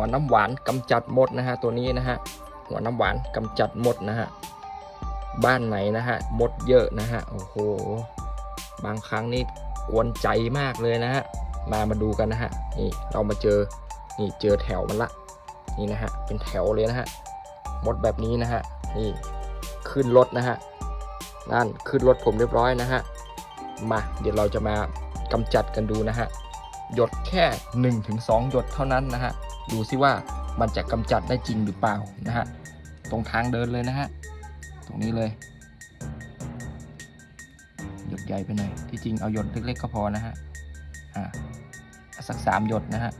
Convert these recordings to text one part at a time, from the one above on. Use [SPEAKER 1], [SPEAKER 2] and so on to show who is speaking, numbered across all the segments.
[SPEAKER 1] หัวน้ำหวานกำจัดหมดนะฮะตัวนี้นะฮะหัวน้ำหวานกำจัดหมดนะฮะบ้านไหนนะฮะหมดเยอะนะฮะโอ้โหบางครั้งนี่กวนใจมากเลยนะฮะมามาดูกันนะฮะนี่เรามาเจอนี่เจอแถวมันละนี่นะฮะเป็นแถวเลยนะฮะมดแบบนี้นะฮะนี่ขึ้นรถนะฮะนั่นขึ้นรถผมเรียบร้อยนะฮะมาเดี๋ยวเราจะมากำจัดกันดูนะฮะ หยดแค่ 1-2 หยดเท่านั้นนะฮะดูซิว่ามันจะกำจัดได้จริงหรือเปล่านะฮะตรงทางเดินเลยนะฮะตรงนี้เลยหยดใหญ่ไปหน่อยที่จริงเอาหยดเล็กๆก็พอนะฮะอ่าสักสามหยดนะฮะ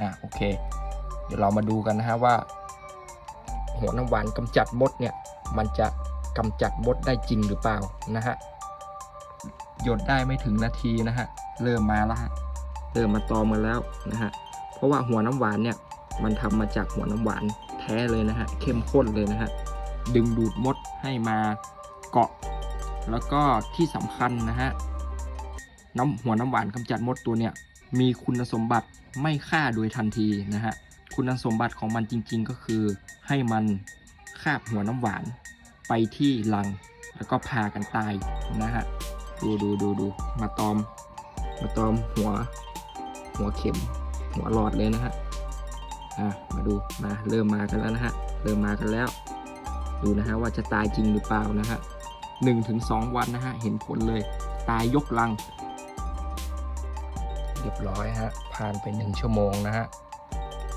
[SPEAKER 1] อ่าโอเค เดี๋ยวเรามาดูกันนะฮะว่า หัวน้ำหวานกำจัดมดเนี่ยมันจะกำจัดมดได้จริงหรือเปล่านะฮะหยดได้ไม่ถึงนาทีนะฮะเริ่มมาแล้วฮะ เริ่มมาตอมกันแล้วนะฮะเพราะว่าหัวน้ำหวานเนี่ยมันทำมาจากหัวน้ำหวานแท้เลยนะฮะเข้มข้นเลยนะฮะดึงดูดมดให้มาเกาะ แล้วก็ที่สำคัญนะฮะน้ำหัวน้ำหวานกำจัดมดตัวเนี่ยมีคุณสมบัติไม่ฆ่าโดยทันทีนะฮะคุณสมบัติของมันจริง ๆ ก็คือให้มันคาบหัวน้ำหวานไปที่รังแล้วก็พากันตายนะฮะดูดูดูดูมาตอม มาตอมหัว หัวเข็มหัวหลอดเลยนะฮะอะมาดูมาเริ่มมากันแล้วนะฮะเริ่มมากันแล้ว ดูนะฮะว่าจะตายจริงหรือเปล่านะฮะหนึ่งถึงสองวันนะฮะเห็นผลเลยตายยกลัง เรียบร้อยฮะผ่านไปหนึ่งชั่วโมงนะฮะ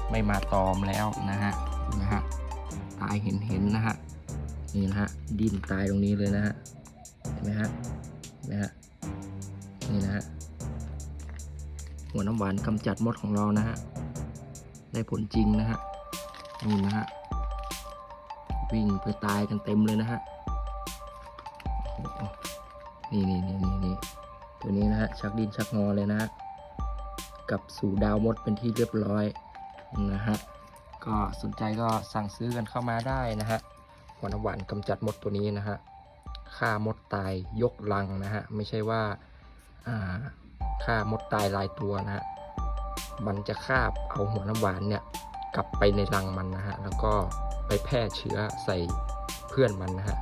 [SPEAKER 1] ไม่มาตอมแล้วนะฮะนะฮะตายเห็นเห็นนะฮะนี่นะฮะดิ้นตายตรงนี้เลยนะฮะเห็นไหมฮะเห็นไหมฮะนี่นะฮะ หัวน้ำหวานกำจัดมดของเรานะฮะ ได้ผลจริงนะฮะนี่นะฮะ วิ่งไปตายกันเต็มเลยนะฮะนี่นี่นี่นี่นี่ตัวนี้นะฮะ ชักดินชักงอเลยนะฮะกับสู่ดาวมดเป็นที่เรียบร้อยนะฮะ ก็สนใจก็สั่งซื้อกันเข้ามาได้นะฮะหัวน้ำหวานกำจัดมดตัวนี้นะฮะฆ่ามดตายยกลังนะฮะ ไม่ใช่ว่าอ่า ฆ่ามดตายลายตัวนะฮะมันจะคาบเอาหัวน้ำหวานเนี่ยกลับไปในรังมันนะฮะแล้วก็ไปแพร่เชื้อใส่เพื่อนมันนะฮะ